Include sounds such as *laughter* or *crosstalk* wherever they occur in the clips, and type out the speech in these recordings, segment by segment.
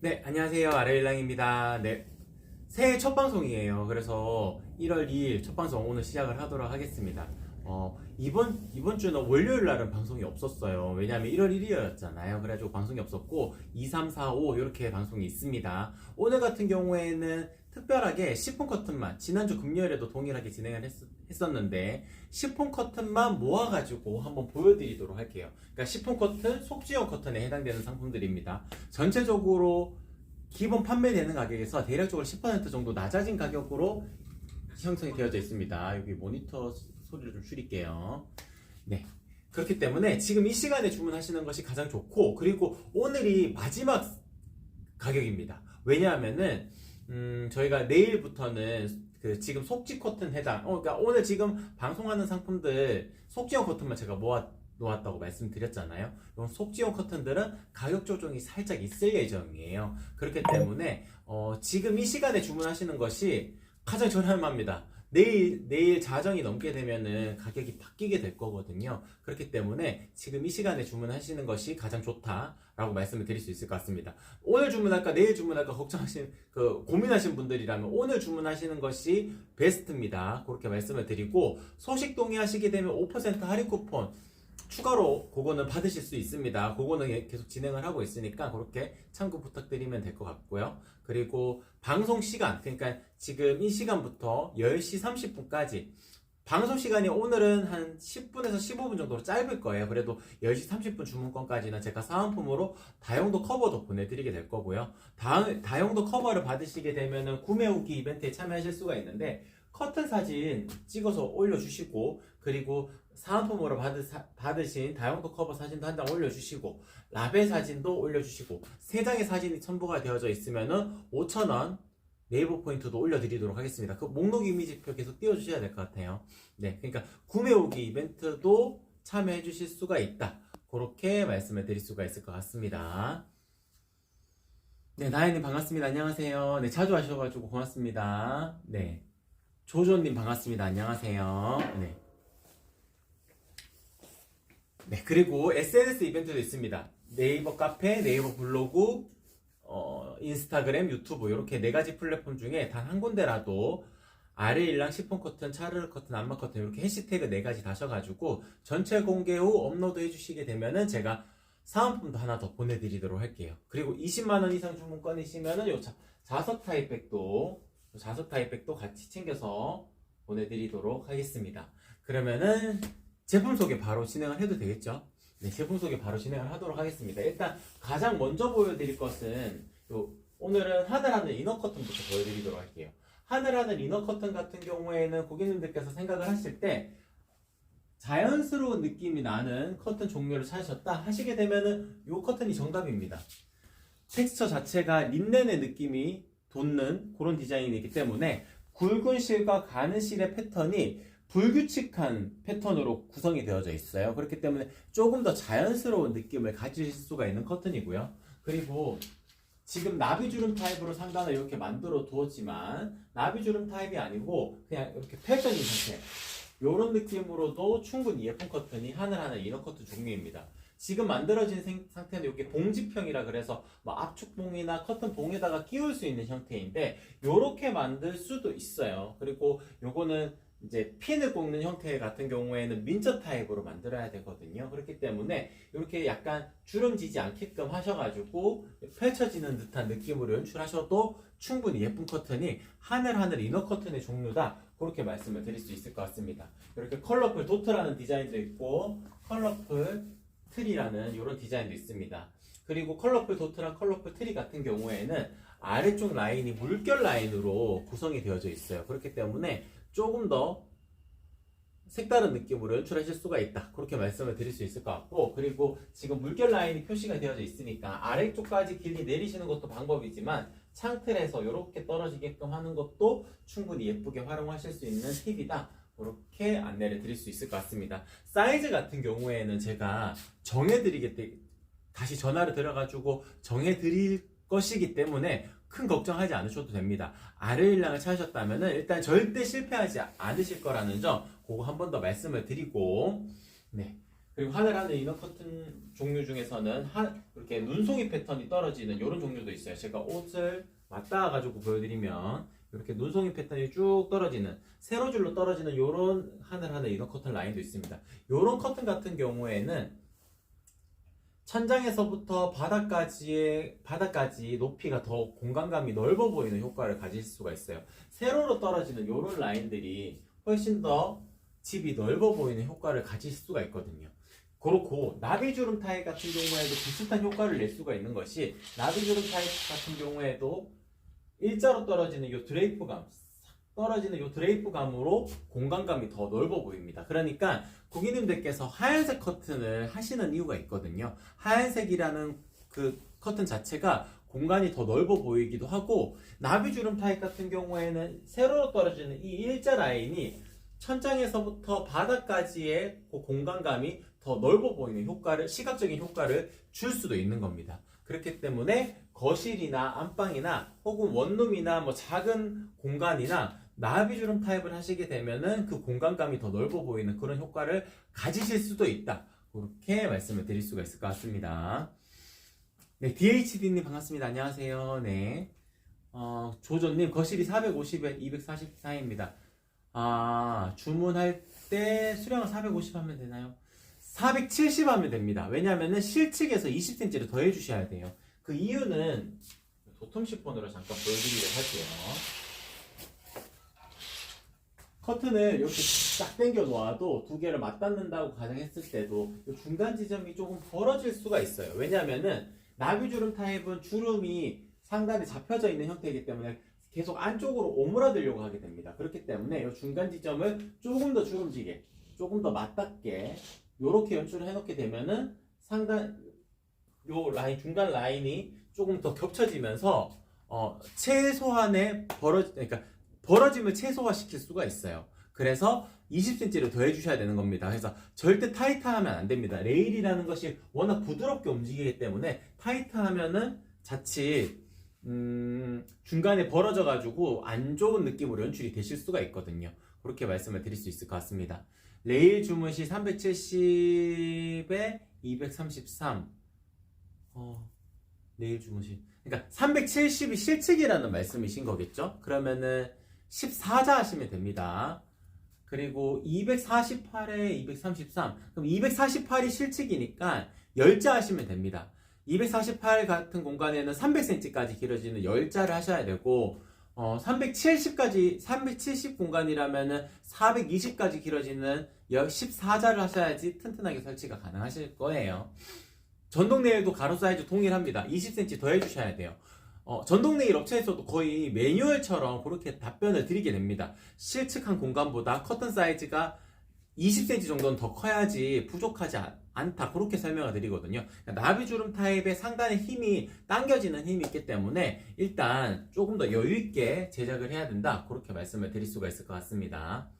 네, 안녕하세요. 아르일랑입니다. 네. 새해 첫 방송이에요. 그래서 1월 2일 첫 방송 오늘 시작을 하도록 하겠습니다. 어, 이번, 이번 주는 월요일 날은 방송이 없었어요. 왜냐면 1월 1일이었잖아요. 그래가지고 방송이 없었고, 2, 3, 4, 5 이렇게 방송이 있습니다. 오늘 같은 경우에는 특별하게 10분 커튼만, 지난주 금요일에도 동일하게 진행을 했, 었는데 10분 커튼만 모아가지고 한번 보여드리도록 할게요. 그러니까 10분 커튼, 속지형 커튼에 해당되는 상품들입니다. 전체적으로 기본 판매되는 가격에서 대략적으로 10% 정도 낮아진 가격으로 형성이 되어져 있습니다. 여기 모니터 소리를 좀 줄일게요. 네. 그렇기 때문에 지금 이 시간에 주문하시는 것이 가장 좋고, 그리고 오늘이 마지막 가격입니다. 왜냐하면은, 음, 저희가 내일부터는 그 지금 속지 커튼 해당, 어, 그러니까 오늘 지금 방송하는 상품들 속지형 커튼만 제가 모아 놓았다고 말씀드렸잖아요. 이런 속지형 커튼들은 가격 조정이 살짝 있을 예정이에요. 그렇기 때문에 어, 지금 이 시간에 주문하시는 것이 가장 저렴합니다. 내일 내일 자정이 넘게 되면은 가격이 바뀌게 될 거거든요. 그렇기 때문에 지금 이 시간에 주문하시는 것이 가장 좋다라고 말씀을 드릴 수 있을 것 같습니다. 오늘 주문할까 내일 주문할까 걱정하신 그 고민하신 분들이라면 오늘 주문하시는 것이 베스트입니다. 그렇게 말씀을 드리고 소식 동의하시게 되면 5% 할인 쿠폰 추가로 그거는 받으실 수 있습니다. 그거는 예, 계속 진행을 하고 있으니까 그렇게 참고 부탁드리면 될 것 같고요. 그리고 방송 시간, 그러니까 지금 이 시간부터 10시 30분까지 방송 시간이 오늘은 한 10분에서 15분 정도로 짧을 거예요. 그래도 10시 30분 주문권까지는 제가 사은품으로 다용도 커버도 보내드리게 될 거고요. 다, 다용도 커버를 받으시게 되면은 구매 후기 이벤트에 참여하실 수가 있는데 커튼 사진 찍어서 올려주시고 그리고 사은품으로 받으, 사- 받으신 다용도 커버 사진도 한 장 올려주시고 라벨 사진도 올려주시고 세 장의 사진이 첨부가 되어져 있으면은 5,000원 네이버 포인트도 올려드리도록 하겠습니다. 그 목록 이미지표 계속 띄워주셔야 될 것 같아요. 네, 그러니까 구매 후기 이벤트도 참여해 주실 수가 있다. 그렇게 말씀을 드릴 수가 있을 것 같습니다. 네, 나연님 반갑습니다. 안녕하세요. 네, 자주 하셔가지고 고맙습니다. 네. 조조님 반갑습니다. 안녕하세요. 네. 네, 그리고 SNS 이벤트도 있습니다. 네이버 카페, 네이버 블로그, 어, 인스타그램, 유튜브 이렇게 네 가지 플랫폼 중에 단 한 군데라도 아래 일랑 시폰 커튼, 차르르 커튼, 안마 커튼 이렇게 해시태그 네 가지 다셔가지고 전체 공개 후 업로드 해주시게 되면은 제가 사은품도 하나 더 보내드리도록 할게요. 그리고 20만 원 이상 주문권이시면은 요 자, 자석 타입백도 자석 타입백도 같이 챙겨서 보내드리도록 하겠습니다. 그러면은 제품 소개 바로 진행을 해도 되겠죠? 네, 제품 소개 바로 진행을 하도록 하겠습니다. 일단 가장 먼저 보여드릴 것은 요 오늘은 하늘하늘 이너 커튼부터 보여드리도록 할게요. 하늘하늘 이너 커튼 같은 경우에는 고객님들께서 생각을 하실 때 자연스러운 느낌이 나는 커튼 종류를 찾으셨다 하시게 되면은 요 커튼이 정답입니다. 텍스처 자체가 린넨의 느낌이 돋는 그런 디자인이기 때문에 굵은 실과 가는 실의 패턴이 불규칙한 패턴으로 구성이 되어져 있어요. 그렇기 때문에 조금 더 자연스러운 느낌을 가지실 수가 있는 커튼이고요. 그리고 지금 나비주름 타입으로 상단을 이렇게 만들어 두었지만 나비주름 타입이 아니고 그냥 이렇게 펼쳐진 상태 이런 느낌으로도 충분히 예쁜 커튼이 하늘하늘 이너 커튼 종류입니다. 지금 만들어진 생- 상태는 이게 봉지평이라 그래서 뭐 압축봉이나 커튼 봉에다가 끼울 수 있는 형태인데 이렇게 만들 수도 있어요. 그리고 요거는 이제 핀을 꽂는 형태 같은 경우에는 민저 타입으로 만들어야 되거든요. 그렇기 때문에 이렇게 약간 주름지지 않게끔 하셔가지고 펼쳐지는 듯한 느낌으로 연출하셔도 충분히 예쁜 커튼이 하늘하늘 이너 커튼의 종류다. 그렇게 말씀을 드릴 수 있을 것 같습니다. 이렇게 컬러풀 도트라는 디자인도 있고 컬러풀 트리라는 이런 디자인도 있습니다. 그리고 컬러풀 도트랑 컬러풀 트리 같은 경우에는 아래쪽 라인이 물결 라인으로 구성이 되어져 있어요. 그렇기 때문에 조금 더 색다른 느낌으로 연출하실 수가 있다. 그렇게 말씀을 드릴 수 있을 것 같고, 그리고 지금 물결 라인이 표시가 되어져 있으니까 아래쪽까지 길이 내리시는 것도 방법이지만 창틀에서 이렇게 떨어지게끔 하는 것도 충분히 예쁘게 활용하실 수 있는 팁이다. 그렇게 안내를 드릴 수 있을 것 같습니다. 사이즈 같은 경우에는 제가 정해드리게 때 다시 전화를 드려가지고 정해드릴 것이기 때문에 큰 걱정하지 않으셔도 됩니다. 아르일랑을 찾으셨다면 일단 절대 실패하지 않으실 거라는 점 그거 한 번 더 말씀을 드리고 네 그리고 하늘 하늘 이너 커튼 종류 중에서는 하, 이렇게 눈송이 패턴이 떨어지는 이런 종류도 있어요. 제가 옷을 맞닿아 가지고 보여드리면 이렇게 눈송이 패턴이 쭉 떨어지는 세로줄로 떨어지는 이런 하늘 하늘 이너 커튼 라인도 있습니다. 이런 커튼 같은 경우에는 천장에서부터 바닥까지의 바닥까지 높이가 더 공간감이 넓어 보이는 효과를 가질 수가 있어요. 세로로 떨어지는 이런 라인들이 훨씬 더 집이 넓어 보이는 효과를 가질 수가 있거든요. 그렇고 나비주름 타입 같은 경우에도 비슷한 효과를 낼 수가 있는 것이 나비주름 타입 같은 경우에도 일자로 떨어지는 이 드레이프감 떨어지는 이 드레이프감으로 공간감이 더 넓어 보입니다. 그러니까 고객님들께서 하얀색 커튼을 하시는 이유가 있거든요. 하얀색이라는 그 커튼 자체가 공간이 더 넓어 보이기도 하고 나비주름 타입 같은 경우에는 세로로 떨어지는 이 일자 라인이 천장에서부터 바닥까지의 그 공간감이 더 넓어 보이는 효과를 시각적인 효과를 줄 수도 있는 겁니다. 그렇기 때문에 거실이나 안방이나 혹은 원룸이나 뭐 작은 공간이나 나비주름 타입을 하시게 되면은 그 공간감이 더 넓어 보이는 그런 효과를 가지실 수도 있다. 그렇게 말씀을 드릴 수가 있을 것 같습니다. 네, DHD님 반갑습니다. 안녕하세요. 네. 어, 조조님, 거실이 450에 244입니다. 아, 주문할 때 수량을 450 하면 되나요? 470 하면 됩니다. 왜냐면은 실측에서 20cm를 더해 주셔야 돼요. 그 이유는 도톰 시폰으로 잠깐 보여드리도록 할게요. 커튼을 이렇게 딱 당겨 놓아도 두 개를 맞닿는다고 가정했을 때도 이 중간 지점이 조금 벌어질 수가 있어요. 왜냐면은 나비주름 타입은 주름이 상단에 잡혀져 있는 형태이기 때문에 계속 안쪽으로 오므라들려고 하게 됩니다. 그렇기 때문에 이 중간 지점을 조금 더 주름지게, 조금 더 맞닿게 이렇게 연출을 해놓게 되면은 상단 요 라인 중간 라인이 조금 더 겹쳐지면서 어, 최소한의 벌어 그러니까 벌어짐을 최소화시킬 수가 있어요. 그래서 20cm를 더해 주셔야 되는 겁니다. 그래서 절대 타이트하면 안 됩니다. 레일이라는 것이 워낙 부드럽게 움직이기 때문에 타이트하면은 자칫 음, 중간에 벌어져 가지고 안 좋은 느낌으로 연출이 되실 수가 있거든요. 그렇게 말씀을 드릴 수 있을 것 같습니다. 레일 주문시 370에 233. 어, 레일 주문시. 그러니까 370이 실측이라는 말씀이신 거겠죠? 그러면은 14자 하시면 됩니다. 그리고 248에 233. 그럼 248이 실측이니까 10자 하시면 됩니다. 248 같은 공간에는 300cm까지 길어지는 10자를 하셔야 되고 어, 370까지 370 공간이라면은 420까지 길어지는 14자를 하셔야지 튼튼하게 설치가 가능하실 거예요. 전동 네일도 가로 사이즈 동일합니다. 20cm 더 해주셔야 돼요. 어, 전동 네일 업체에서도 거의 매뉴얼처럼 그렇게 답변을 드리게 됩니다. 실측한 공간보다 커튼 사이즈가 20cm 정도는 더 커야지 부족하지 않, 않다. 그렇게 설명을 드리거든요. 그러니까 나비주름 타입의 상단에 힘이 당겨지는 힘이 있기 때문에 일단 조금 더 여유있게 제작을 해야 된다. 그렇게 말씀을 드릴 수가 있을 것 같습니다.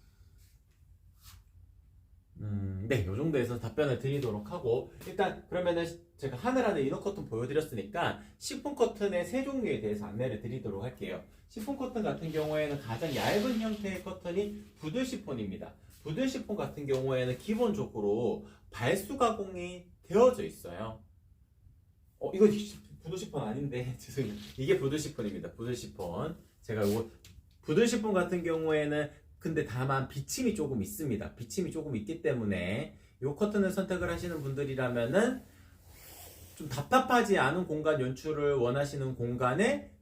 음, 네, 요 정도에서 답변을 드리도록 하고, 일단, 그러면은 제가 하늘하늘 이너 커튼 보여드렸으니까, 시폰 커튼의 세 종류에 대해서 안내를 드리도록 할게요. 시폰 커튼 같은 경우에는 가장 얇은 형태의 커튼이 부들 시폰입니다. 부들 시폰 같은 경우에는 기본적으로 발수 가공이 되어져 있어요. 어, 이거 부들 시폰 아닌데, *laughs* 죄송해요. 이게 부들 시폰입니다. 부들 시폰. 제가 이거, 부들 시폰 같은 경우에는 근데 다만 비침이 조금 있습니다. 비침이 조금 있기 때문에 이 커튼을 선택을 하시는 분들이라면은 좀 답답하지 않은 공간 연출을 원하시는 공간에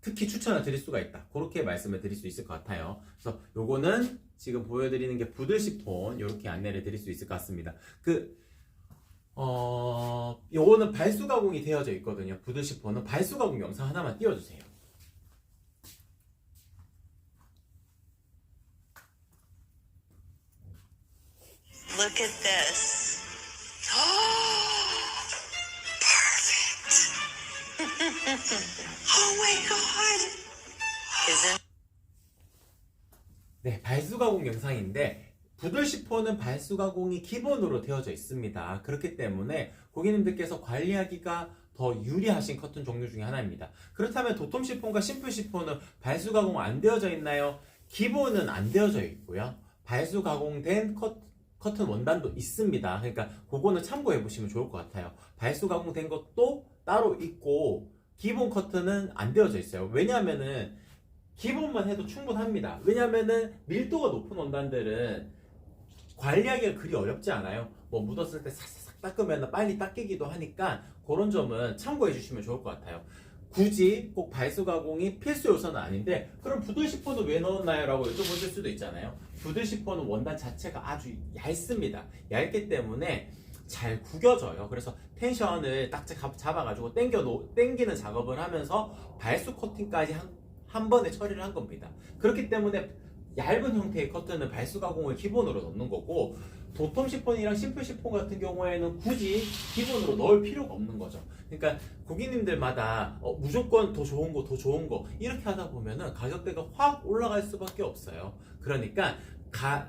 특히 추천을 드릴 수가 있다. 그렇게 말씀을 드릴 수 있을 것 같아요. 그래서 요거는 지금 보여드리는 게 부들 시폰 이렇게 안내를 드릴 수 있을 것 같습니다. 그 어, 요거는 발수 가공이 되어져 있거든요. 부들 시폰은 발수 가공 영상 하나만 띄워주세요. Look at this. *gasps* Perfect. *laughs* oh my god. Isn't 네, 발수 가공 영상인데 부들 시폰은 발수 가공이 기본으로 되어져 있습니다. 그렇기 때문에 고객님들께서 관리하기가 더 유리하신 커튼 종류 중에 하나입니다. 그렇다면 도톰 시폰과 심플 시폰은 발수 가공 안 되어져 있나요? 기본은 안 되어져 있고요. 발수 가공된 컷 커튼 원단도 있습니다. 그러니까 그거는 참고해 보시면 좋을 것 같아요. 발수 가공된 것도 따로 있고 기본 커튼은 안 되어져 있어요. 왜냐하면은 기본만 해도 충분합니다. 왜냐하면은 밀도가 높은 원단들은 관리하기가 그리 어렵지 않아요. 뭐 묻었을 때 싹싹 닦으면 빨리 닦이기도 하니까 그런 점은 참고해 주시면 좋을 것 같아요. 굳이 꼭 발수 가공이 필수 요소는 아닌데 그럼 부들 시폰은 왜 넣었나요? 라고 여쭤보실 수도 있잖아요. 부들 시폰은 원단 자체가 아주 얇습니다. 얇기 때문에 잘 구겨져요. 그래서 텐션을 딱 잡- 잡아가지고 당겨 놓, 당기는 작업을 하면서 발수 코팅까지 한, 한 번에 처리를 한 겁니다. 그렇기 때문에 얇은 형태의 커튼은 발수 가공을 기본으로 넣는 거고 도톰 시폰이랑 심플 시폰 같은 경우에는 굳이 기본으로 넣을 필요가 없는 거죠. 그러니까 고객님들마다 어, 무조건 더 좋은 거, 더 좋은 거 이렇게 하다 보면은 가격대가 확 올라갈 수밖에 없어요. 그러니까 가-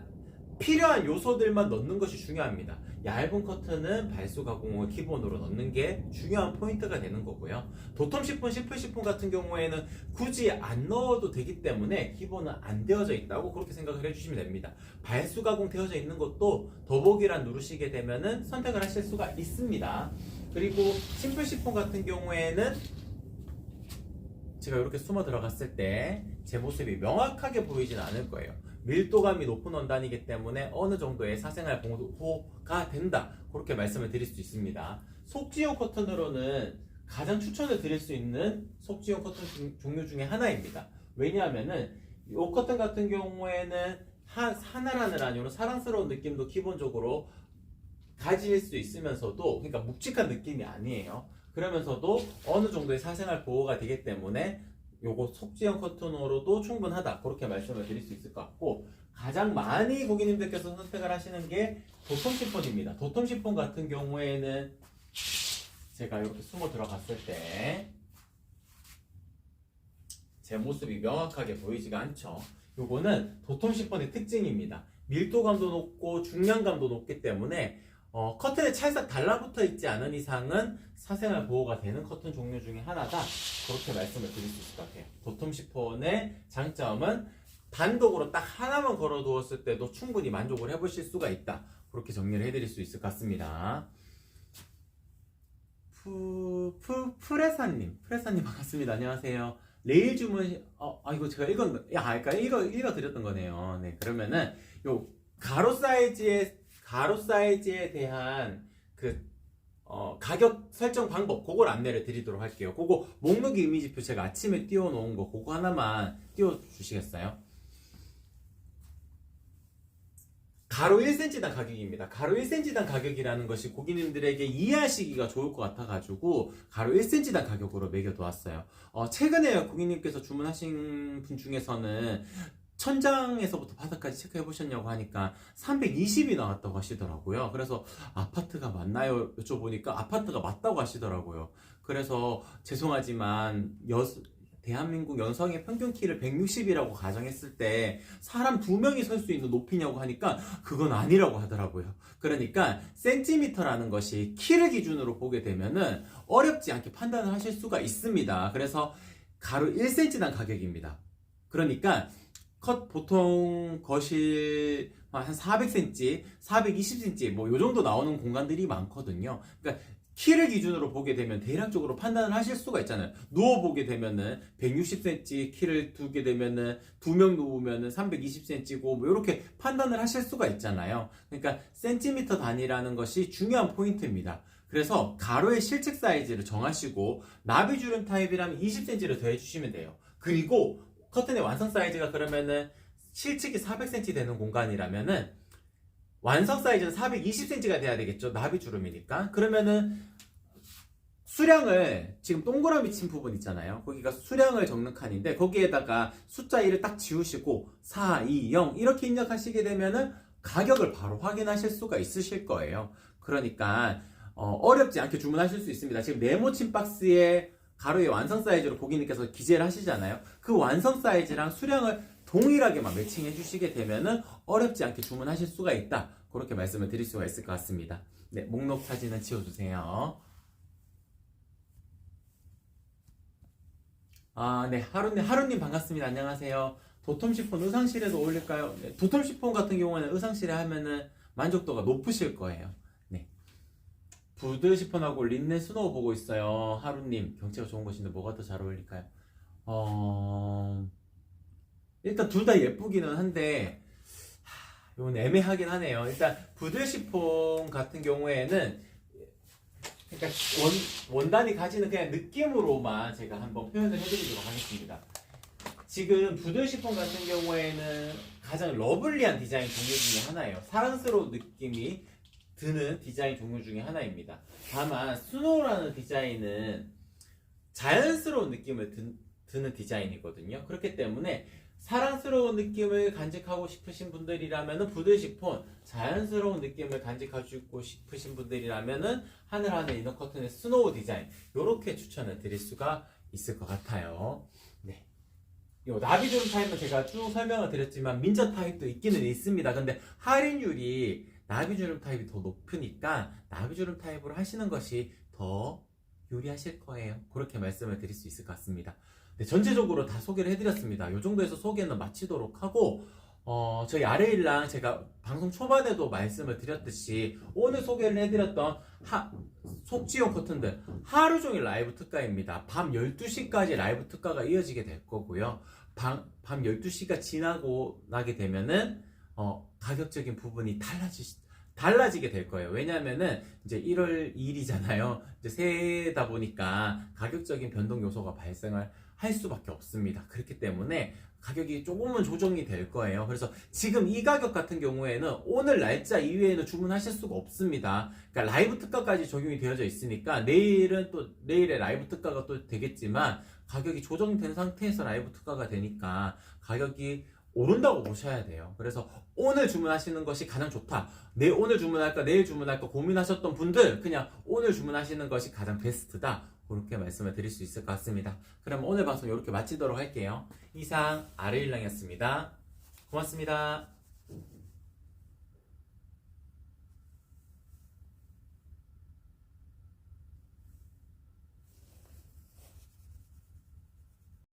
필요한 요소들만 넣는 것이 중요합니다. 얇은 커튼은 발수 가공을 기본으로 넣는 게 중요한 포인트가 되는 거고요. 도톰 시폰, 심플 시폰 같은 경우에는 굳이 안 넣어도 되기 때문에 기본은 안 되어져 있다고 그렇게 생각을 해주시면 됩니다. 발수 가공 되어져 있는 것도 더보기란 누르시게 되면은 선택을 하실 수가 있습니다. 그리고 심플 시폰 같은 경우에는 제가 이렇게 숨어 들어갔을 때 제 모습이 명확하게 보이진 않을 거예요. 밀도감이 높은 원단이기 때문에 어느 정도의 사생활 보호가 된다. 그렇게 말씀을 드릴 수 있습니다. 속지용 커튼으로는 가장 추천을 드릴 수 있는 속지용 커튼 중- 종류 중에 하나입니다. 왜냐하면은 이 커튼 같은 경우에는 하, 하나라는 아니로 사랑스러운 느낌도 기본적으로 가질 수 있으면서도 그러니까 묵직한 느낌이 아니에요. 그러면서도 어느 정도의 사생활 보호가 되기 때문에 요거 속지형 커튼으로도 충분하다 그렇게 말씀을 드릴 수 있을 것 같고 가장 많이 고객님들께서 선택을 하시는 게 도톰 시폰입니다. 도톰 시폰 같은 경우에는 제가 이렇게 숨어 들어갔을 때 제 모습이 명확하게 보이지가 않죠. 요거는 도톰 시폰의 특징입니다. 밀도감도 높고 중량감도 높기 때문에 어, 커튼에 찰싹 달라붙어 있지 않은 이상은 사생활 보호가 되는 커튼 종류 중에 하나다. 그렇게 말씀을 드릴 수 있을 것 같아요. 도톰 시폰의 장점은 단독으로 딱 하나만 걸어 두었을 때도 충분히 만족을 해보실 수가 있다. 그렇게 정리를 해드릴 수 있을 것 같습니다. 푸, 푸, 프레사님. 프레사님 반갑습니다. 안녕하세요. 레일 주문, 어, 아, 이거 제가 읽은, 거- 야, 아까 읽어, 읽어드렸던 거네요. 네, 그러면은, 요, 가로 사이즈에, 가로 사이즈에 대한 그, 어, 가격 설정 방법, 그걸 안내를 드리도록 할게요. 그거, 목록 이미지표 제가 아침에 띄워놓은 거, 그거 하나만 띄워주시겠어요? 가로 1cm당 가격입니다. 가로 1cm당 가격이라는 것이 고객님들에게 이해하시기가 좋을 것 같아가지고 가로 1cm당 가격으로 매겨두었어요. 어, 최근에 고객님께서 주문하신 분 중에서는 천장에서부터 바닥까지 체크해 보셨냐고 하니까 320이 나왔다고 하시더라고요. 그래서 아파트가 맞나요? 여쭤보니까 아파트가 맞다고 하시더라고요. 그래서 죄송하지만 여, 대한민국 연성의 평균 키를 160이라고 가정했을 때 사람 두 명이 설 수 있는 높이냐고 하니까 그건 아니라고 하더라고요. 그러니까 센티미터라는 것이 키를 기준으로 보게 되면은 어렵지 않게 판단을 하실 수가 있습니다. 그래서 가로 1cm당 가격입니다. 그러니까 컷 보통 거실 한 400cm, 420cm 뭐 요 정도 나오는 공간들이 많거든요. 그러니까 키를 기준으로 보게 되면 대략적으로 판단을 하실 수가 있잖아요. 누워 보게 되면은 160cm 키를 두게 되면은 두 명 누우면은 320cm고 뭐 이렇게 판단을 하실 수가 있잖아요. 그러니까 센티미터 단위라는 것이 중요한 포인트입니다. 그래서 가로의 실측 사이즈를 정하시고 나비 주름 타입이라면 20cm를 더해 주시면 돼요. 그리고 커튼의 완성 사이즈가 그러면은 실측이 400cm 되는 공간이라면은 완성 사이즈는 420cm가 돼야 되겠죠. 나비 주름이니까. 그러면은 수량을 지금 동그라미 친 부분 있잖아요. 거기가 수량을 적는 칸인데 거기에다가 숫자 1을 딱 지우시고 4, 2, 0 이렇게 입력하시게 되면은 가격을 바로 확인하실 수가 있으실 거예요. 그러니까 어, 렵지 않게 주문하실 수 있습니다. 지금 네모친 박스에 가로의 완성 사이즈로 고객님께서 기재를 하시잖아요. 그 완성 사이즈랑 수량을 동일하게만 매칭해 주시게 되면은 어렵지 않게 주문하실 수가 있다. 그렇게 말씀을 드릴 수가 있을 것 같습니다. 네, 목록 사진은 지워주세요. 아, 네, 하루님, 하루님 반갑습니다. 안녕하세요. 도톰 시폰 의상실에도 어울릴까요? 네, 도톰 시폰 같은 경우에는 의상실에 하면은 만족도가 높으실 거예요. 네. 부드 시폰하고 린넨 스노우 보고 있어요. 하루님 경치가 좋은 곳인데 뭐가 더 잘 어울릴까요? 어 일단 둘 다 예쁘기는 한데 하, 이건 애매하긴 하네요. 일단 부드 시폰 같은 경우에는 그러니까 원, 원단이 가지는 그냥 느낌으로만 제가 한번 표현을 해드리도록 하겠습니다. 지금 부들 시폰 같은 경우에는 가장 러블리한 디자인 종류 중에 하나예요. 사랑스러운 느낌이 드는 디자인 종류 중에 하나입니다. 다만 스노우라는 디자인은 자연스러운 느낌을 드, 드는 디자인이거든요. 그렇기 때문에 사랑스러운 느낌을 간직하고 싶으신 분들이라면 부들 시폰, 자연스러운 느낌을 간직하고 싶으신 분들이라면 하늘 하늘 이너 커튼의 스노우 디자인 이렇게 추천을 드릴 수가 있을 것 같아요. 네. 요 나비주름 타입은 제가 쭉 설명을 드렸지만 민저 타입도 있기는 있습니다. 근데 할인율이 나비주름 타입이 더 높으니까 나비주름 타입으로 하시는 것이 더 유리하실 거예요. 그렇게 말씀을 드릴 수 있을 것 같습니다. 네, 전체적으로 다 소개를 해드렸습니다. 이 정도에서 소개는 마치도록 하고 어, 저희 아레일랑 제가 방송 초반에도 말씀을 드렸듯이 오늘 소개를 해드렸던 하, 속지용 커튼들 하루 종일 라이브 특가입니다. 밤 12시까지 라이브 특가가 이어지게 될 거고요. 밤, 밤 12시가 지나고 나게 되면은 어, 가격적인 부분이 달라지, 달라지게 될 거예요. 왜냐면은 이제 1월 2일이잖아요. 이제 새해다 보니까 가격적인 변동 요소가 발생을 할 수밖에 없습니다. 그렇기 때문에 가격이 조금은 조정이 될 거예요. 그래서 지금 이 가격 같은 경우에는 오늘 날짜 이외에는 주문하실 수가 없습니다. 그러니까 라이브 특가까지 적용이 되어져 있으니까 내일은 또 내일에 라이브 특가가 또 되겠지만 가격이 조정된 상태에서 라이브 특가가 되니까 가격이 오른다고 보셔야 돼요. 그래서 오늘 주문하시는 것이 가장 좋다. 내 오늘 주문할까 내일 주문할까 고민하셨던 분들 그냥 오늘 주문하시는 것이 가장 베스트다. 그렇게 말씀을 드릴 수 있을 것 같습니다. 그럼 오늘 방송 이렇게 마치도록 할게요. 이상 아르일랑이었습니다. 고맙습니다.